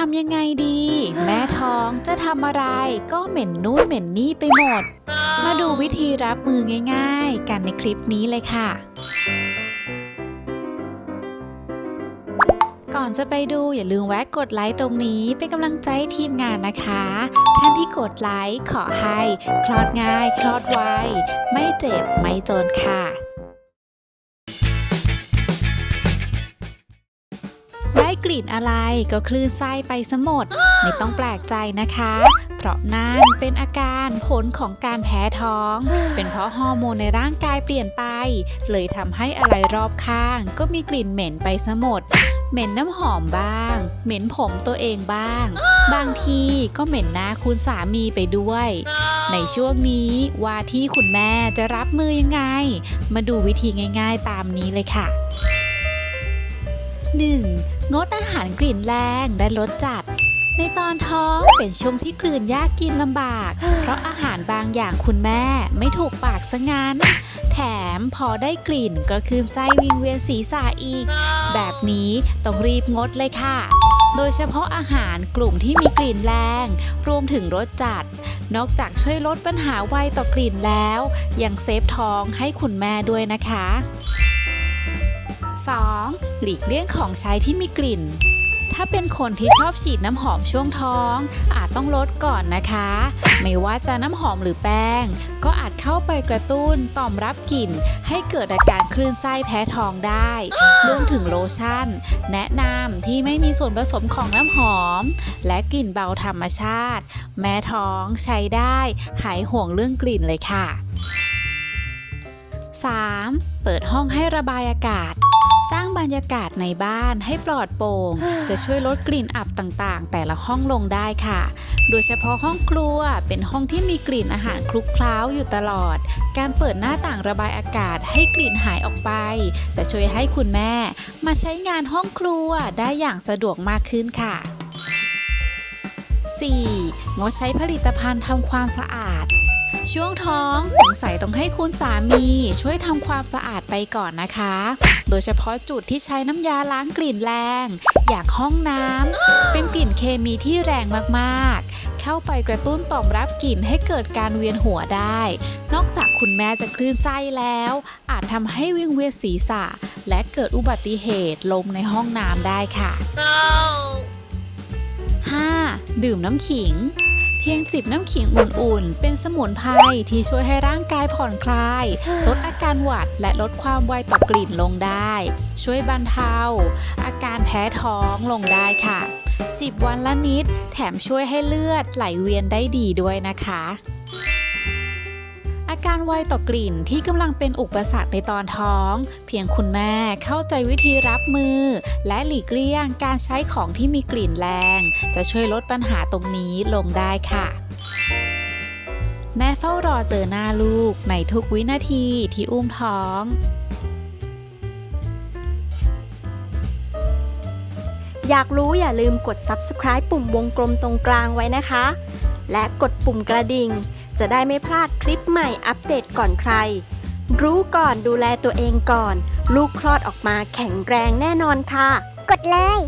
ทำยังไงดี แม่ท้องจะทำอะไร ก็เหม็นนู่นเหม็นนี่ไปหมด มาดูวิธีรับมือง่าย ๆ กันในคลิปนี้เลยค่ะ ก่อนจะไปดูอย่าลืมแวะกดไลค์ตรงนี้ เป็นกำลังใจทีมงานนะคะ ท่านที่กดไลค์ขอให้ คลอดง่าย คลอดไวไม่เจ็บไม่จนค่ะ ได้กลิ่นอะไรก็คลื่นไส้ไปสมด ไม่ต้องแปลกใจนะคะ เพราะนั่นเป็นอาการผลของการแพ้ท้อง เป็นเพราะฮอร์โมนในร่างกายเปลี่ยนไป เลยทำให้อะไรรอบข้าง ก็มีกลิ่นเหม็นไปสมด เหม็นน้ำหอมบ้าง เหม็นผมตัวเองบ้าง บางทีก็เหม็นหน้าคุณสามีไปด้วย ในช่วงนี้ว่าที่คุณแม่จะรับมือยังไง มาดูวิธีง่าย ๆ ตามนี้เลยค่ะ 1. งดอาหารกลิ่นแรงและรสจัด ในตอนท้องเป็นช่วงที่กลืนยากกินลำบาก เพราะอาหารบางอย่างคุณแม่ไม่ถูกปากซะงั้น แถมพอได้กลิ่นก็คืนไส้วิงเวียนศีรษะอีก แบบนี้ต้องรีบงดเลยค่ะ โดยเฉพาะอาหารกลุ่มที่มีกลิ่นแรง รวมถึงรสจัด นอกจากช่วยลดปัญหาไวต่อกลิ่นแล้ว ยังเซฟท้องให้คุณแม่ด้วยนะคะ 2. หลีกเลี่ยงของใช้ที่มีกลิ่น ถ้าเป็นคนที่ชอบฉีดน้ำหอมช่วงท้อง อาจต้องลดก่อนนะคะ ไม่ว่าจะน้ำหอมหรือแป้ง ก็อาจเข้าไปกระตุ้นต่อมรับกลิ่น ให้เกิดอาการคลื่นไส้แพ้ท้องได้รวมถึงโลชั่น แนะนำที่ไม่มีส่วนผสมของน้ำหอม และกลิ่นเบาธรรมชาติ แม่ท้องใช้ได้ หายห่วงเรื่องกลิ่นเลยค่ะ 3. เปิดห้องให้ระบายอากาศ สร้างบรรยากาศในบ้านให้ปลอดโปร่ง จะช่วยลดกลิ่นอับต่างๆ แต่ละห้องลงได้ค่ะ โดยเฉพาะห้องครัวเป็นห้องที่มีกลิ่นอาหารคลุกเคล้าอยู่ตลอด การเปิดหน้าต่างระบายอากาศให้กลิ่นหายออกไป จะช่วยให้คุณแม่ มาใช้งานห้องครัวได้อย่างสะดวกมากขึ้นค่ะ 4. งดใช้ผลิตภัณฑ์ทำความสะอาด ช่วงท้องสงสัยต้องให้คุณสามี ช่วยทำความสะอาดไปก่อนนะคะ โดยเฉพาะจุดที่ใช้น้ำยาล้างกลิ่นแรง อย่างห้องน้ำเป็นกลิ่นเคมีที่แรงมากๆ เข้าไปกระตุ้นต่อมรับกลิ่นให้เกิดการเวียนหัวได้ นอกจากคุณแม่จะคลื่นไส้แล้ว อาจทำให้วิงเวียนศีรษะ และเกิดอุบัติเหตุลมในห้องน้ำได้ค่ะ 5. ดื่มน้ำขิงเพียงจิบน้ำขิงอุ่นๆ เป็นสมุนไพรที่ช่วยให้ร่างกายผ่อนคลาย ลดอาการหวัดและลดความไวต่อกลิ่นลงได้ ช่วยบรรเทา อาการแพ้ท้องลงได้ค่ะ จิบวันละนิด แถมช่วยให้เลือดไหลเวียนได้ดีด้วยนะคะ การไวต่อกลิ่นที่กำลังเป็นอุปสรรคในตอนท้อง เพียงคุณแม่เข้าใจวิธีรับมือ และหลีกเลี่ยงการใช้ของที่มีกลิ่นแรง จะช่วยลดปัญหาตรงนี้ลงได้ค่ะแม่เฝ้ารอเจอหน้าลูกในทุกวินาทีที่อุ้มท้อง อยากรู้อย่าลืมกด subscribe ปุ่มวงกลมตรงกลางไว้นะคะ และกดปุ่มกระดิ่ง จะได้ไม่พลาดคลิปใหม่อัปเดตก่อนใคร รู้ก่อนดูแลตัวเองก่อน ลูกคลอดออกมาแข็งแรงแน่นอนค่ะ กดเลย